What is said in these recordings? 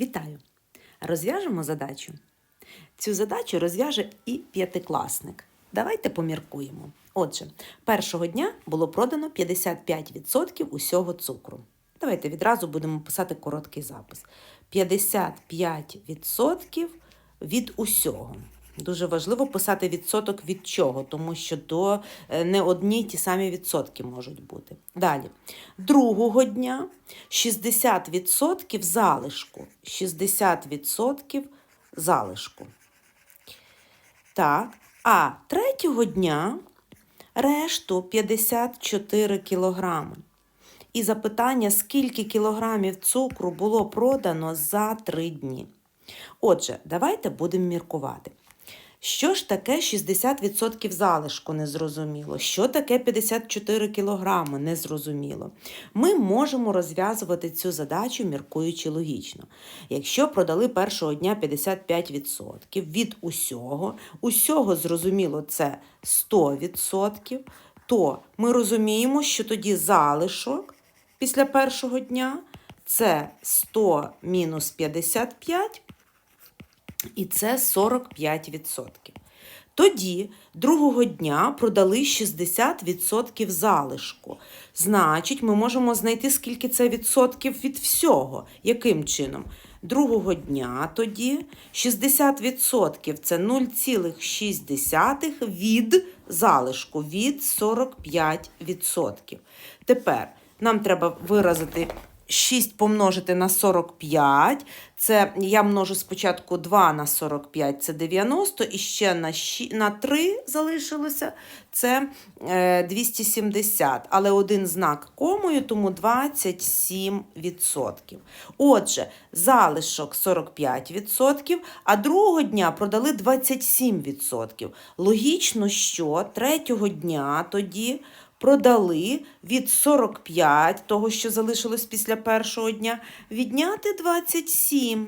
Вітаю! Розв'яжемо задачу. Цю задачу розв'яже і п'ятикласник. Давайте поміркуємо. Отже, першого дня було продано 55% усього цукру. Давайте відразу будемо писати короткий запис. 55% від усього. Дуже важливо писати відсоток від чого, тому що до е, не одні ті самі відсотки можуть бути. Далі. Другого дня 60% залишку. 60% залишку. Так. А третього дня решту 54 кілограми. І запитання, скільки кілограмів цукру було продано за три дні. Отже, давайте будемо міркувати. Що ж таке 60% залишку незрозуміло? Що таке 54 кілограми незрозуміло? Ми можемо розв'язувати цю задачу, міркуючи логічно. Якщо продали першого дня 55% від усього, усього зрозуміло це 100%, то ми розуміємо, що тоді залишок після першого дня це 100 мінус 55 і це 45%. Тоді другого дня продали 60% залишку. Значить, ми можемо знайти, скільки це відсотків від всього. Яким чином? Другого дня тоді 60% це 0,6 від залишку, від 45%. Тепер нам треба виразити 6 помножити на 45, це я множу спочатку 2 на 45, це 90, і ще на, 6, на 3 залишилося, це е, 270, але один знак комою, тому 27%. Отже, залишок 45%, а другого дня продали 27%. Логічно, що третього дня тоді продали від 45, того, що залишилось після першого дня, відняти 27.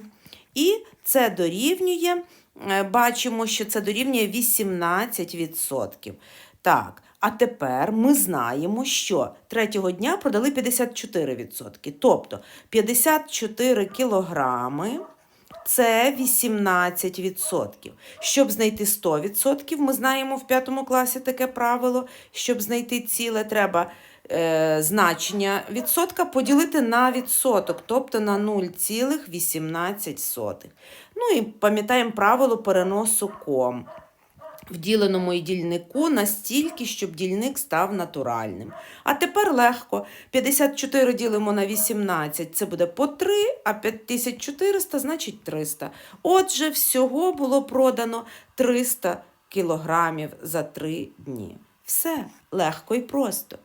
І це дорівнює, е, бачимо, що це дорівнює 18%. Так, а тепер ми знаємо, що третього дня продали 54%. Тобто 54 кілограми – це 18%. Щоб знайти 100%, ми знаємо в п'ятому класі таке правило. Щоб знайти ціле, треба е, значення відсотка поділити на відсоток, тобто на 0,18. Ну і пам'ятаємо правило переносу ком в діленому і дільнику настільки, щоб дільник став натуральним. А тепер легко. 54 ділимо на 18, це буде по 3, а 5400 значить 300. Отже, всього було продано 300 кілограмів за 3 дні. Все легко і просто.